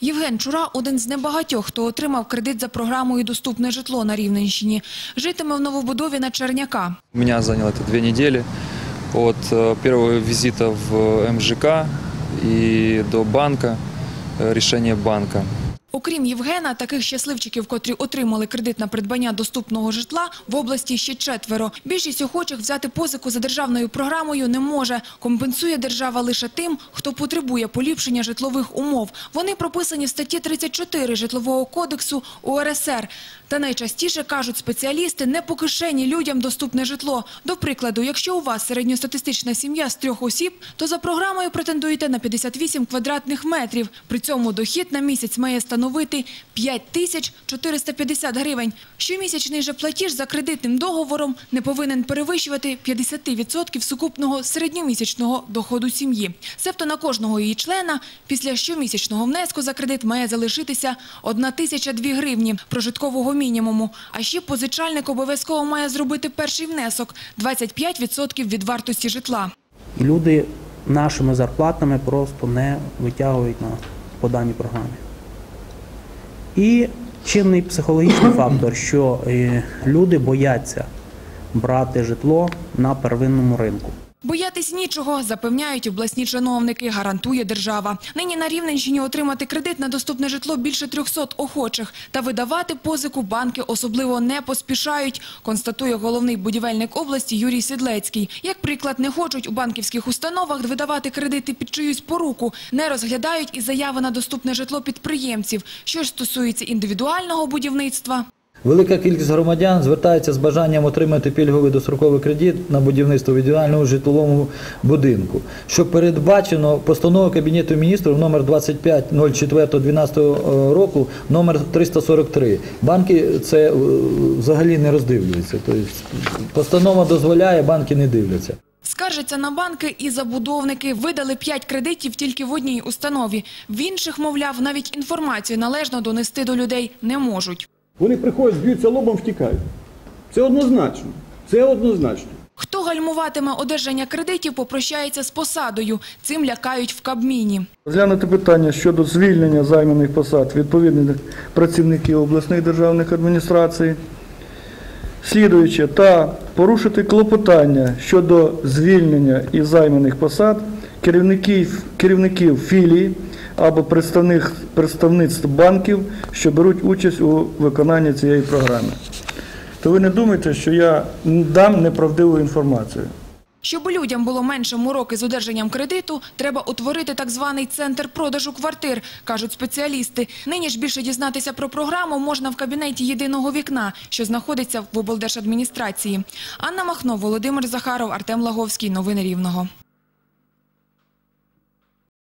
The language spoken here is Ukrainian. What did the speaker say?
Євген Чура – один з небагатьох, хто отримав кредит за програмою «Доступне житло» на Рівненщині. Житиме в новобудові на Черняка. У меня заняло это две недели от э, первого визита в МЖК и до банка, э, решения банка. Окрім Євгена, таких щасливчиків, котрі отримали кредит на придбання доступного житла, в області ще четверо. Більшість охочих взяти позику за державною програмою не може. Компенсує держава лише тим, хто потребує поліпшення житлових умов. Вони прописані в статті 34 Житлового кодексу УРСР. Та найчастіше, кажуть спеціалісти, не по кишені людям доступне житло. До прикладу, якщо у вас середньостатистична сім'я з трьох осіб, то за програмою претендуєте на 58 квадратних метрів. При цьому дохід на місяць має становити 5 тисяч 450 гривень. Щомісячний же платіж за кредитним договором не повинен перевищувати 50% сукупного середньомісячного доходу сім'ї. Себто на кожного її члена після щомісячного внеску за кредит має залишитися 1 тисяча 2 гривні прожиткового мінімуму. А ще позичальник обов'язково має зробити перший внесок – 25% від вартості житла. Люди нашими зарплатами просто не витягують на по даній програмі. І чинний психологічний фактор, що е, люди бояться брати житло на первинному ринку. Боятись нічого, запевняють обласні чиновники, гарантує держава. Нині на Рівненщині отримати кредит на доступне житло більше 300 охочих. Та видавати позику банки особливо не поспішають, констатує головний будівельник області Юрій Сідлецький. Як приклад, не хочуть у банківських установах видавати кредити під чиюсь поруку, не розглядають і заяви на доступне житло підприємців. Що ж стосується індивідуального будівництва, Велика кількість громадян звертається з бажанням отримати пільговий достроковий кредит на будівництво в індивідуальному житловому будинку, що передбачено постановою Кабінету міністрів номер 25.04.12 року, номер 343. Банки це е, взагалі не роздивлюються. Тобто постанова дозволяє, банки не дивляться. Скаржаться на банки і забудовники. Видали 5 кредитів тільки в одній установі. В інших, мовляв, навіть інформацію належно донести до людей не можуть. Вони приходять, б'ються лобом, втікають. Це однозначно. Це однозначно. Хто гальмуватиме одержання кредитів, попрощається з посадою. Цим лякають в Кабміні. Розглянути питання щодо звільнення займаних посад відповідних працівників обласних державних адміністрацій, слідуюче, та порушити клопотання щодо звільнення із займаних посад керівників, керівників філій або представних, представництв банків, що беруть участь у виконанні цієї програми. То ви не думайте, що я дам неправдиву інформацію. Щоб людям було менше мороки з одержанням кредиту, треба утворити так званий центр продажу квартир, кажуть спеціалісти. Нині ж більше дізнатися про програму можна в кабінеті єдиного вікна, що знаходиться в облдержадміністрації. Анна Махно, Володимир Захаров, Артем Лаговський. Новини Рівного.